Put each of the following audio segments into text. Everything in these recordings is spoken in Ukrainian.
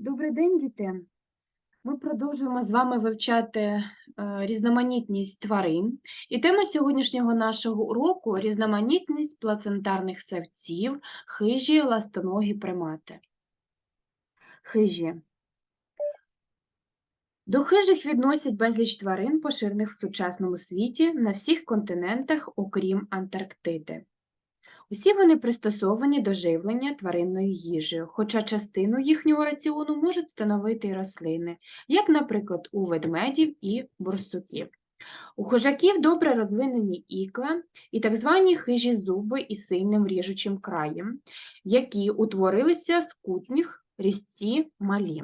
Добрий день, діти! Ми продовжуємо з вами вивчати е, різноманітність тварин. І тема сьогоднішнього нашого уроку різноманітність плацентарних савців, хижі, ластоногі примати. Хижі. До хижих відносять безліч тварин, поширених в сучасному світі на всіх континентах, окрім Антарктиди. Усі вони пристосовані до живлення тваринною їжею, хоча частину їхнього раціону можуть становити й рослини, як, наприклад, у ведмедів і борсуків. У хижаків добре розвинені ікла і так звані хижі зуби із сильним ріжучим краєм, які утворилися з кутніх різці малі.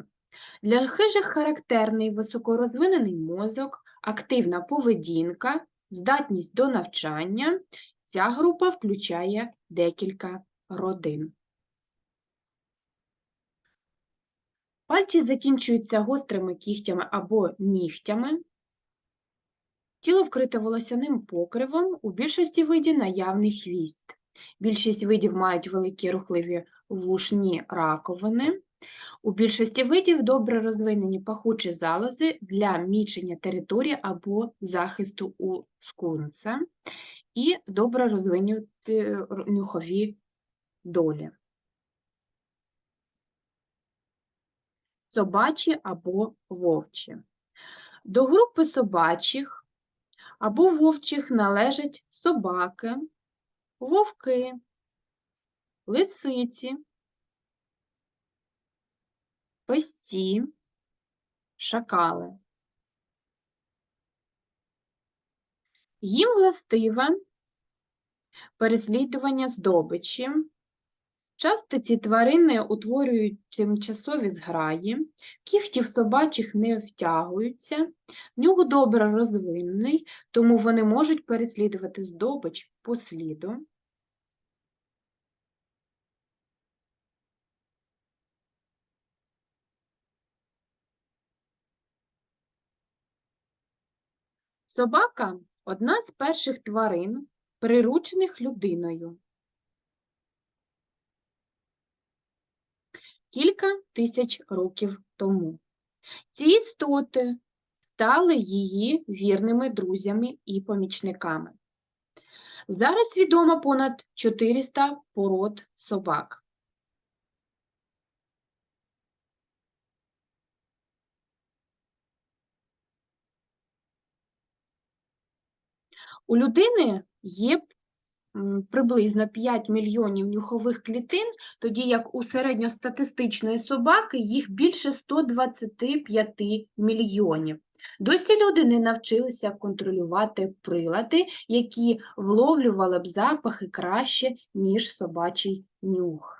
Для хижих характерний високорозвинений мозок, активна поведінка, здатність до навчання Ця група включає декілька родин. Пальці закінчуються гострими кігтями або нігтями. Тіло вкрите волосяним покривом, у більшості видів наявний хвіст. Більшість видів мають великі рухливі вушні раковини. У більшості видів добре розвинені пахучі залози для мічення території або захисту у скунса і добре розвинуті нюхові долі. Собачі або вовчі. До групи собачих або вовчих належать собаки, вовки, лисиці, песті, шакали. Їм властиве переслідування здобичі. Часто ці тварини утворюють тимчасові зграї, кігтів собачих не втягуються, нього добре розвинений, тому вони можуть переслідувати здобич по сліду. Собака одна з перших тварин, приручених людиною. Кілька тисяч років тому. Ці істоти стали її вірними друзями і помічниками. Зараз відомо понад 400 пород собак. У людини є приблизно 5 мільйонів нюхових клітин, тоді як у середньостатистичної собаки їх більше 125 мільйонів. Досі люди не навчилися контролювати прилади, які вловлювали б запахи краще, ніж собачий нюх.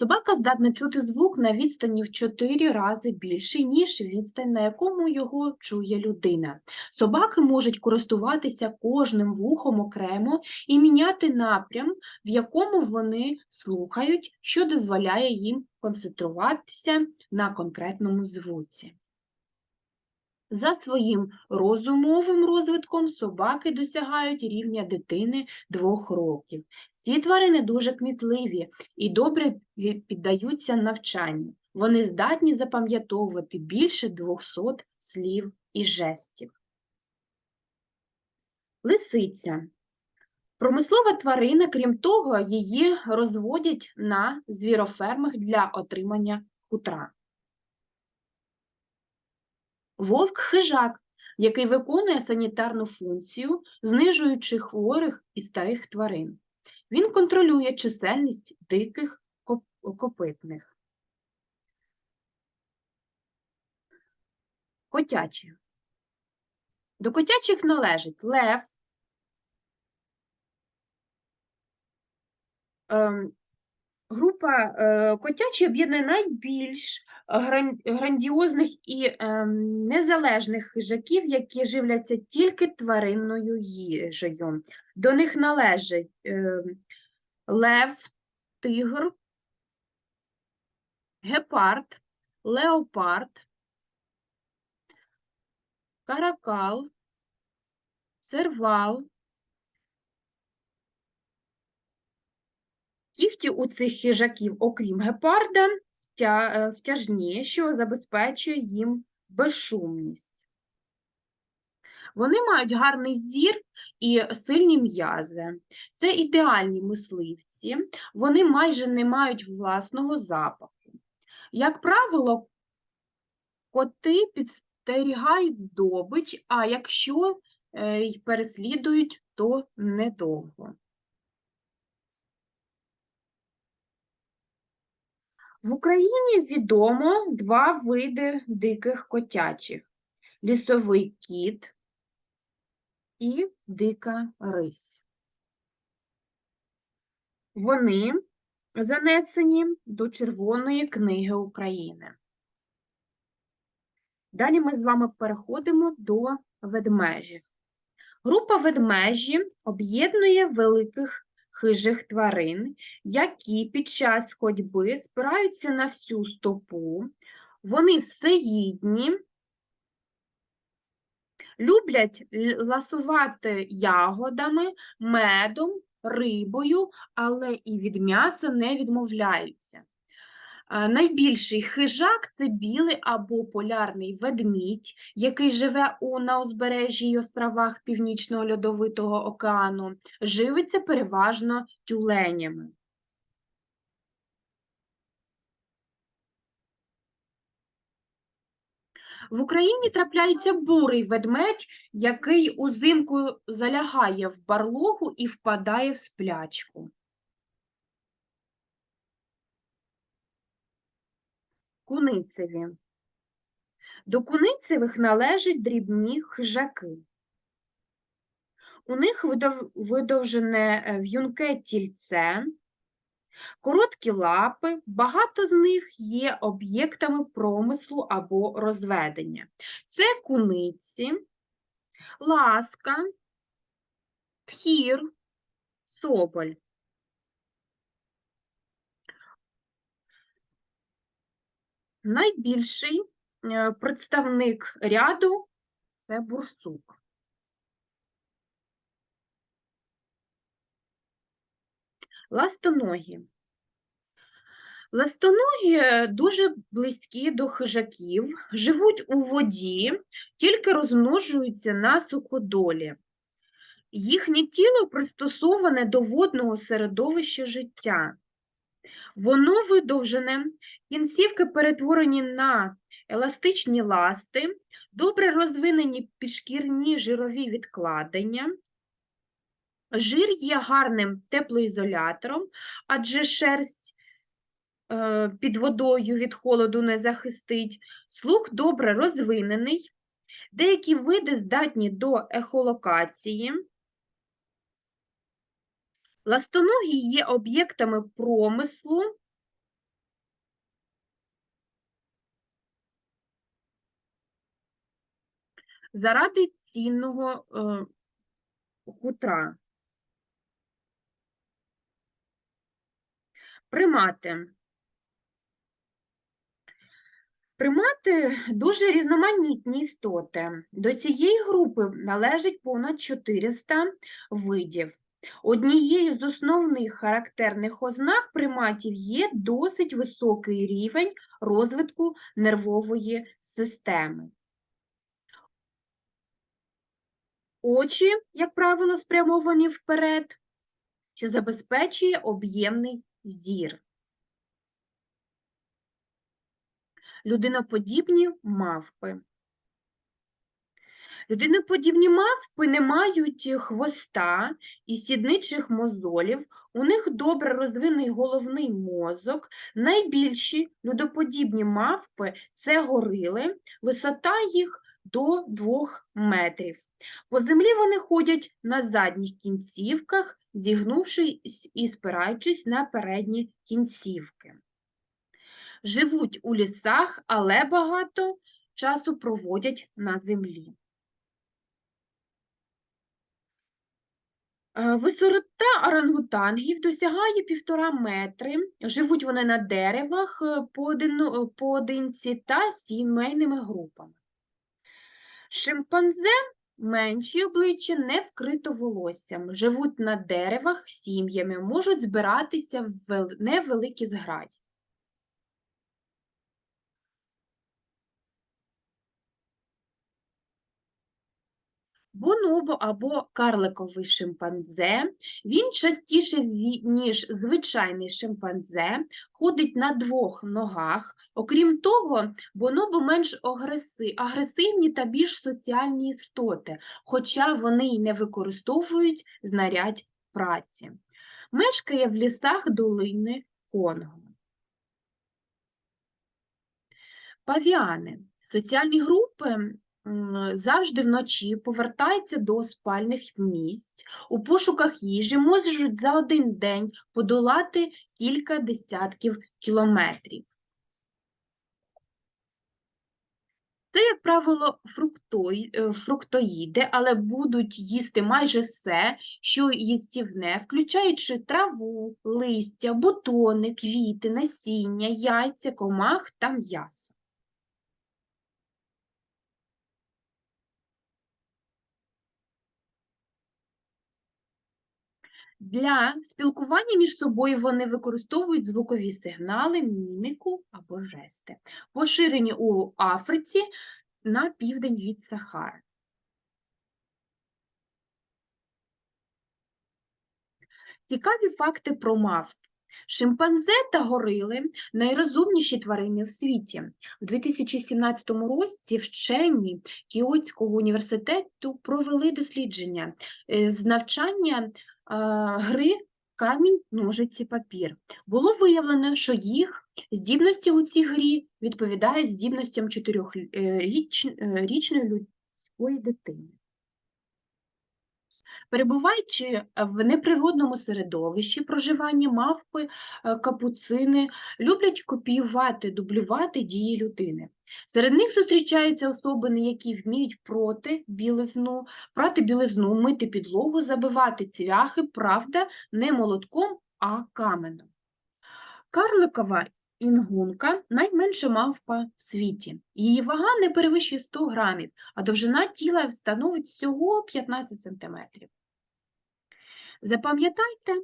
Собака здатна чути звук на відстані в 4 рази більший, ніж відстань, на якому його чує людина. Собаки можуть користуватися кожним вухом окремо і міняти напрям, в якому вони слухають, що дозволяє їм концентруватися на конкретному звуці. За своїм розумовим розвитком собаки досягають рівня дитини двох років. Ці тварини дуже кмітливі і добре піддаються навчанню. Вони здатні запам'ятовувати більше 200 слів і жестів. Лисиця. Промислова тварина, крім того, її розводять на звірофермах для отримання хутра. Вовк хижак, який виконує санітарну функцію, знижуючи хворих і старих тварин. Він контролює чисельність диких копитних. Котячі. До котячих належить лев, ем, Група е, котячі об'єднує найбільш грандіозних і ем, незалежних хижаків, які живляться тільки тваринною їжею. До них належать ем, лев, тигр, гепард, леопард, каракал, сервал, Кігті у цих хижаків, окрім гепарда, е, втяжні, що забезпечує їм безшумність. Вони мають гарний зір і сильні м'язи. Це ідеальні мисливці, вони майже не мають власного запаху. Як правило, коти підстерігають здобич, а якщо е, й переслідують, то недовго. В Україні відомо два види диких котячих: лісовий кіт і дика рись. Вони занесені до Червоної книги України. Далі ми з вами переходимо до ведмежів. Група ведмежі об'єднує великих хижих тварин, які під час ходьби спираються на всю стопу, вони всеїдні, люблять ласувати ягодами, медом, рибою, але і від м'яса не відмовляються. Найбільший хижак це білий або полярний ведмідь, який живе у, на узбережжі й островах Північного Льодовитого океану, живиться переважно тюленями. В Україні трапляється бурий ведмедь, який узимку залягає в барлогу і впадає в сплячку. Куницеві. До куницевих належать дрібні хижаки. У них видов- видовжене е, в'юнке тільце, короткі лапи, багато з них є об'єктами промислу або розведення. Це куниці, ласка, тхір, соболь. Найбільший е, представник ряду це бурсук. Ластоногі. Ластоногі дуже близькі до хижаків, живуть у воді, тільки розмножуються на суходолі. Їхнє тіло пристосоване до водного середовища життя. Воно видовжене, кінцівки перетворені на еластичні ласти, добре розвинені підшкірні жирові відкладення. Жир є гарним теплоізолятором, адже шерсть е, під водою від холоду не захистить. Слух добре розвинений. Деякі види здатні до ехолокації. Ластоногі є об'єктами промислу. заради цінного е, хутра. Примати. Примати дуже різноманітні істоти. До цієї групи належить понад 400 видів. Однією з основних характерних ознак приматів є досить високий рівень розвитку нервової системи. Очі, як правило, спрямовані вперед, що забезпечує об'ємний зір. Людиноподібні мавпи. Людиноподібні мавпи не мають хвоста і сідничих мозолів, у них добре розвинений головний мозок. Найбільші людоподібні мавпи – це горили, висота їх до 2 метрів. По землі вони ходять на задніх кінцівках, зігнувшись і спираючись на передні кінцівки. Живуть у лісах, але багато часу проводять на землі. Висота орангутангів досягає півтора метри. Живуть вони на деревах е, поодинці та сімейними групами. Шимпанзе Менші обличчя не вкрито волоссям, живуть на деревах сім'ями, можуть збиратися в вел- невеликі зграді. Бонобо або карликовий шимпанзе. Він частіше, ніж звичайний шимпанзе, ходить на двох ногах. Окрім того, бонобо менш агресивні та більш соціальні істоти, хоча вони й не використовують знарядь праці. Мешкає в лісах долини Конго. Павіани. Соціальні групи завжди вночі повертаються до спальних місць. У пошуках їжі можуть за один день подолати кілька десятків кілометрів. Це, як правило, е, фруктоїди, але будуть їсти майже все, що їстівне, включаючи траву, листя, бутони, квіти, насіння, яйця, комах та м'ясо. Для спілкування між собою вони використовують звукові сигнали, міміку або жести, поширені у Африці на південь від Сахари. Цікаві факти про мавп. Шимпанзе та горили – найрозумніші тварини в світі. У 2017 році вчені Кіотського університету провели дослідження е, з навчання гри камінь, ножиці, папір. Було виявлено, що їх здібності у цій грі відповідають здібностям чотирьохрічної людської дитини. Перебуваючи в неприродному середовищі проживання мавпи, е, капуцини люблять копіювати, дублювати дії людини. Серед них зустрічаються особини, які вміють проти білизну, прати білизну, мити підлогу, забивати цвяхи, правда, не молотком, а каменем. Карликова інгунка – найменша мавпа в світі. Її вага не перевищує 100 грамів, а довжина тіла становить всього 15 сантиметрів. Запам'ятайте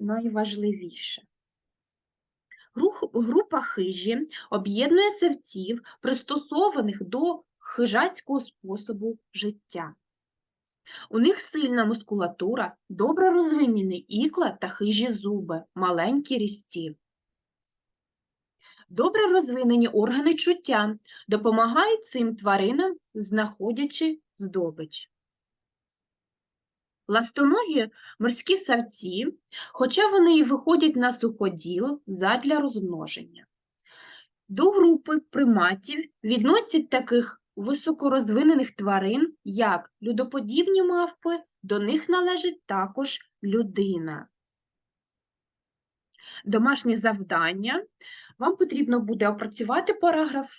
найважливіше. Група хижі об'єднує савців, пристосованих до хижацького способу життя. У них сильна мускулатура, добре розвинені ікла та хижі зуби, маленькі різці. Добре розвинені органи чуття допомагають цим тваринам, знаходячи здобич. Ластоногі морські савці, хоча вони і виходять на суходіл задля розмноження. До групи приматів відносять таких високорозвинених тварин, як людоподібні мавпи, до них належить також людина. Домашнє завдання. Вам потрібно буде опрацювати параграф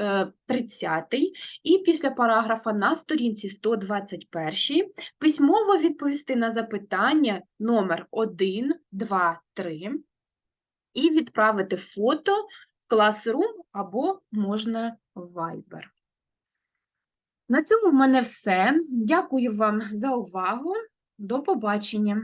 е, 30 і після параграфа на сторінці 121 письмово відповісти на запитання номер 1, 2, 3 і відправити фото в Classroom або можна в Viber. На цьому в мене все. Дякую вам за увагу. До побачення.